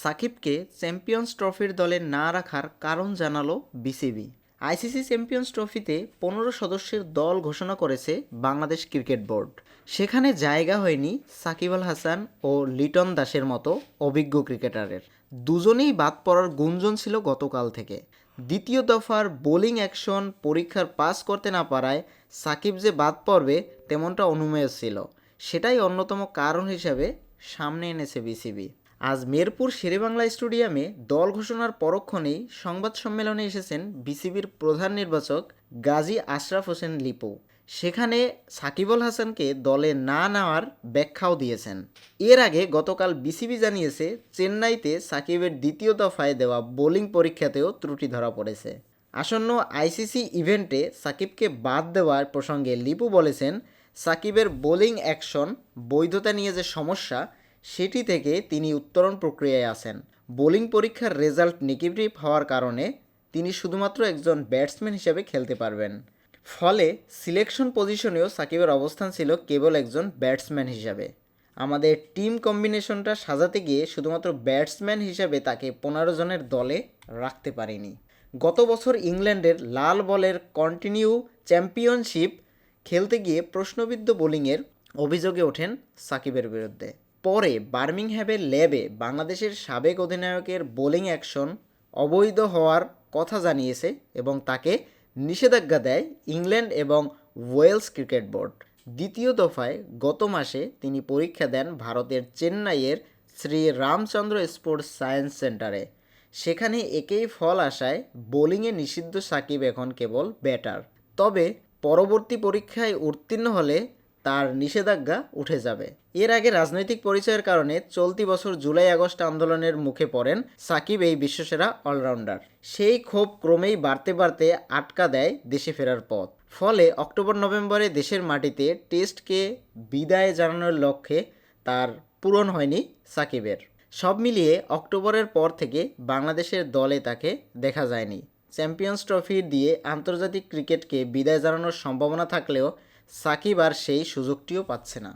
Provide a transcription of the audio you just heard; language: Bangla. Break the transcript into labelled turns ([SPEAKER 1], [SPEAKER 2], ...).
[SPEAKER 1] সাকিবকে চ্যাম্পিয়ন্স ট্রফির দলে না রাখার কারণ জানালো বিসিবি। আইসিসি চ্যাম্পিয়ন্স ট্রফিতে পনেরো সদস্যের দল ঘোষণা করেছে বাংলাদেশ ক্রিকেট বোর্ড। সেখানে জায়গা হয়নি সাকিব আল হাসান ও লিটন দাসের মতো অভিজ্ঞ ক্রিকেটারের। দুজনেই বাদ পড়ার গুঞ্জন ছিল গতকাল থেকে। দ্বিতীয় দফার বোলিং অ্যাকশন পরীক্ষার পাস করতে না পারায় সাকিব যে বাদ পড়বে তেমনটা অনুমেয় ছিল। সেটাই অন্যতম কারণ হিসাবে সামনে এনেছে বিসিবি। আজ মেরপুর শেরেবাংলা স্টেডিয়ামে দল ঘোষণার পরক্ষণেই সংবাদ সম্মেলনে এসেছেন বিসিবির প্রধান নির্বাচক গাজী আশরাফ হোসেন লিপু। সেখানে সাকিবুল হাসানকে দলে না নেওয়ার ব্যাখ্যাও দিয়েছেন। এর আগে গতকাল বিসিবি জানিয়েছে, চেন্নাইতে সাকিবের দ্বিতীয় দফায় দেওয়া বোলিং পরীক্ষাতেও ত্রুটি ধরা পড়েছে। আসন্ন আইসিসি ইভেন্টে সাকিবকে বাদ দেওয়ার প্রসঙ্গে লিপু বলেছেন, সাকিবের বোলিং অ্যাকশন, বৈধতা নিয়ে যে সমস্যা সেটি থেকে তিনি উত্তরণ প্রক্রিয়ায় আসেন বোলিং পরীক্ষার রেজাল্ট নেগেটিভ হওয়ার কারণে তিনি শুধুমাত্র একজন ব্যাটসম্যান হিসেবে খেলতে পারবেন। ফলে সিলেকশন পজিশনেও সাকিবের অবস্থান ছিল কেবল একজন ব্যাটসম্যান হিসাবে। আমাদের টিম কম্বিনেশনটা সাজাতে গিয়ে শুধুমাত্র ব্যাটসম্যান হিসেবে তাকে পনেরো জনের দলে রাখতে পারিনি। গত বছর ইংল্যান্ডের লাল বলের কন্টিনিউ চ্যাম্পিয়নশিপ খেলতে গিয়ে প্রশ্নবিদ্ধ বোলিংয়ের অভিযোগে ওঠেন সাকিবের বিরুদ্ধে। পরে বার্মিংহ্যামের ল্যাবে বাংলাদেশের সাবেক অধিনায়কের বোলিং অ্যাকশন অবৈধ হওয়ার কথা জানিয়েছে এবং তাকে নিষেধাজ্ঞা দেয় ইংল্যান্ড এবং ওয়েলস ক্রিকেট বোর্ড। দ্বিতীয় দফায় গত মাসে তিনি পরীক্ষা দেন ভারতের চেন্নাইয়ের শ্রী রামচন্দ্র স্পোর্টস সায়েন্স সেন্টারে। সেখানে একেই ফল আসায় বোলিংয়ে নিষিদ্ধ সাকিব এখন কেবল ব্যাটার। তবে পরবর্তী পরীক্ষায় উত্তীর্ণ হলে তার নিষেধাজ্ঞা উঠে যাবে। এর আগে রাজনৈতিক পরিচয়ের কারণে চলতি বছর জুলাই আগস্ট আন্দোলনের মুখে পড়েন সাকিব এই বিশ্বসেরা অলরাউন্ডার। সেই ক্ষোভ ক্রমেই বাড়তে বাড়তে আটকা দেয় দেশে ফেরার পথ। ফলে অক্টোবর নভেম্বরে দেশের মাটিতে টেস্টকে বিদায় জানানোর লক্ষ্যে তার পূরণ হয়নি সাকিবের। সব মিলিয়ে অক্টোবরের পর থেকে বাংলাদেশের দলে তাকে দেখা যায়নি। চ্যাম্পিয়ন্স ট্রফি দিয়ে আন্তর্জাতিক ক্রিকেটকে বিদায় জানানোর সম্ভাবনা থাকলেও সাকিব আর সেই সুযোগটিও পাচ্ছে না।